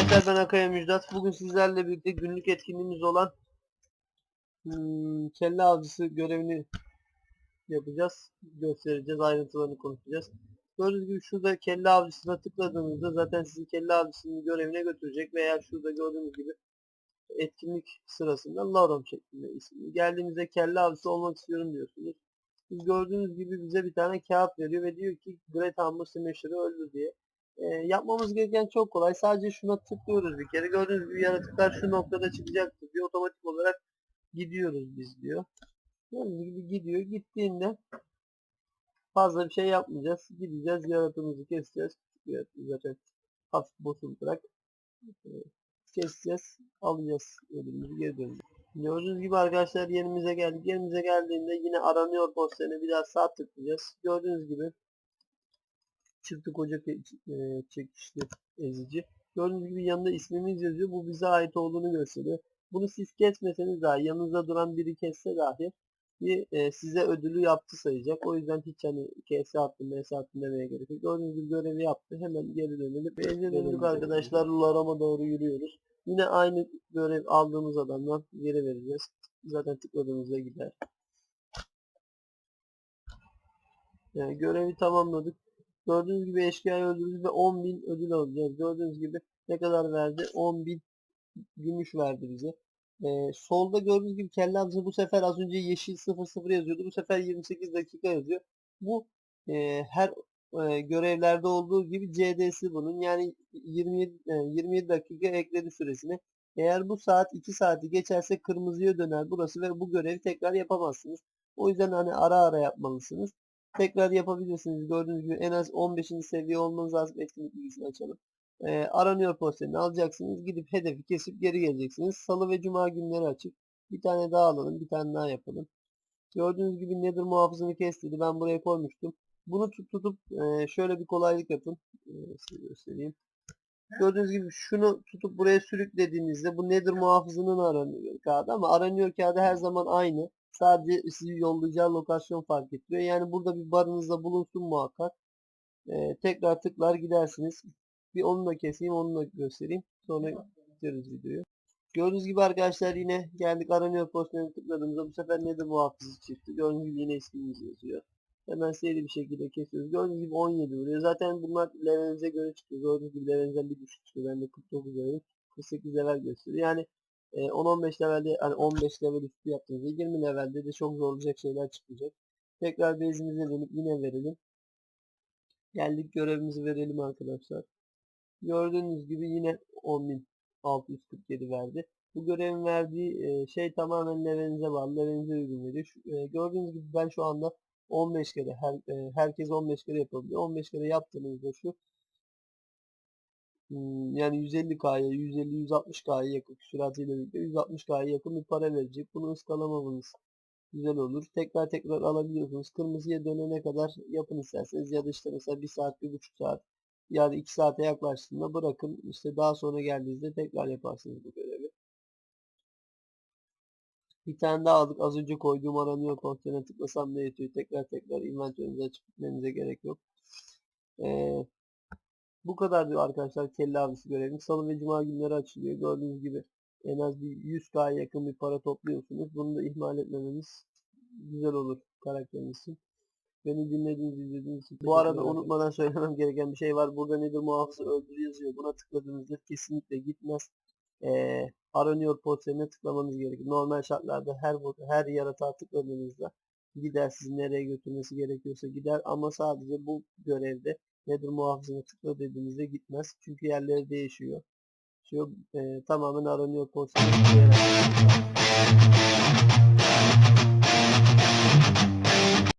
arkadaşlar ben Akaya Müjdat. Bugün sizlerle birlikte günlük etkinliğimiz olan hmm, kelle avcısı görevini yapacağız. Göstereceğiz, ayrıntılarını konuşacağız. Gördüğünüz gibi şurada kelle avcısına tıkladığınızda zaten sizi kelle avcısının görevine götürecek veya şurada gördüğünüz gibi etkinlik sırasında Laurum şeklinde ismi. Geldiğimizde kelle avcısı olmak istiyorum diyorsunuz. Siz gördüğünüz gibi bize bir tane kağıt veriyor ve diyor ki Great Humble Smasher'ı öldür diye. E, yapmamız gereken çok kolay. Sadece şuna tıklıyoruz bir kere. Gördüğünüz gibi yaratıklar şu noktada çıkacaktır diyor. Otomatik olarak gidiyoruz biz diyor. Gördüğünüz gibi gidiyor. Gittiğinde fazla bir şey yapmayacağız. Gideceğiz yaratığımızı keseceğiz. Yaratığı zaten hafif bozultarak e, keseceğiz. Alacağız. Ödülümüzü geri döneceğiz. Gördüğünüz gibi arkadaşlar yerimize geldik. Yerimize geldiğinde yine aranıyor posterine bir daha sağ tıklayacağız. Gördüğünüz gibi çıktı koca ke- e, çekişli ezici. Gördüğünüz gibi yanında ismimiz yazıyor. Bu bize ait olduğunu gösteriyor. Bunu siz kesmeseniz dahi yanınızda duran biri kesse dahi bir, e, size ödülü yaptı sayacak. O yüzden hiç hani KS attım, MS attım demeye gerek yok. Gördüğünüz gibi görevi yaptı. Hemen geri dönelim. Geri döndük arkadaşlar. Larama doğru yürüyoruz. Yine aynı görev aldığımız adamdan geri vereceğiz. Zaten tıkladığımızda gider. Yani görevi tamamladık. Gördüğünüz gibi eşkıyayı öldürdük ve 10.000 ödül alacağız. Gördüğünüz gibi ne kadar verdi? 10.000 gümüş verdi bize. Ee, solda gördüğünüz gibi kelle avcısı bu sefer az önce yeşil 00 yazıyordu. Bu sefer 28 dakika yazıyor. Bu e, her e, görevlerde olduğu gibi CD'si bunun. Yani 27, e, 27 dakika ekledi süresini. Eğer bu saat 2 saati geçerse kırmızıya döner burası ve bu görevi tekrar yapamazsınız. O yüzden hani ara ara yapmalısınız. Tekrar yapabilirsiniz. Gördüğünüz gibi en az 15. seviye olmanız lazım. Etkinlik bilgisini açalım. Ee, aranıyor posterini alacaksınız. Gidip hedefi kesip geri geleceksiniz. Salı ve cuma günleri açık. Bir tane daha alalım. Bir tane daha yapalım. Gördüğünüz gibi nedir muhafızını kes dedi. Ben buraya koymuştum. Bunu tut, tutup e, şöyle bir kolaylık yapın. E, size göstereyim. Gördüğünüz gibi şunu tutup buraya sürüklediğinizde bu nedir muhafızının aranıyor kağıdı ama aranıyor kağıdı her zaman aynı. Sadece sizi yollayacağı lokasyon fark ettiriyor. Yani burada bir barınızda bulunsun muhakkak. Ee, tekrar tıklar gidersiniz. Bir onu da keseyim onu da göstereyim. Sonra bitiririz videoyu. Gördüğünüz gibi arkadaşlar yine geldik aranıyor postlarına tıkladığımızda bu sefer nedir muhafızı çıktı. Gördüğünüz gibi yine ismimiz yazıyor. Hemen seri bir şekilde kesiyoruz. Gördüğünüz gibi 17 vuruyor. Zaten bunlar levelinize göre çıkıyor. Gördüğünüz gibi levelinizden bir düşük çıkıyor. Bende 49 level, 48 level gösteriyor. Yani e, 10-15 levelde hani 15 level üstü yaptığınızda 20 levelde de çok zorlayacak şeyler çıkacak. Tekrar base'imize dönüp yine verelim. Geldik görevimizi verelim arkadaşlar. Gördüğünüz gibi yine 10.647 verdi. Bu görevin verdiği e, şey tamamen levelinize bağlı. Levelinize uygun veriyor. E, gördüğünüz gibi ben şu anda 15 kere her, e, herkes 15 kere yapabiliyor. 15 kere yaptığınızda şu yani 150K'ya, 150-160K'ya yakın süratiyle birlikte 160K'ya yakın bir para verecek. Bunu ıskalamamız güzel olur. Tekrar tekrar alabiliyorsunuz. Kırmızıya dönene kadar yapın isterseniz ya da işte mesela 1 saat, 1,5 saat ya da 2 saate yaklaştığında bırakın. İşte daha sonra geldiğinizde tekrar yaparsınız bu görevi. Bir tane daha aldık. Az önce koyduğum aranıyor kontrolüne tıklasam da yetiyor. Tekrar tekrar inventörünüze açıp gitmenize gerek yok. Ee, bu kadar diyor arkadaşlar kelle avcısı görevi. Salı ve cuma günleri açılıyor. Gördüğünüz gibi en az bir 100k'ya yakın bir para topluyorsunuz. Bunu da ihmal etmemeniz güzel olur karakteriniz için. Beni dinlediğiniz, izlediğiniz için. Bu arada unutmadan söylemem gereken bir şey var. Burada nedir muhafızı öldür yazıyor. Buna tıkladığınızda kesinlikle gitmez. Ee, aranıyor posterine tıklamanız gerekir. Normal şartlarda her her yaratığa tıkladığınızda gider sizi nereye götürmesi gerekiyorsa gider ama sadece bu görevde nedir muhafızını tıkla dediğinizde gitmez. Çünkü yerleri değişiyor. Şu e, tamamen aranıyor pozisyonu.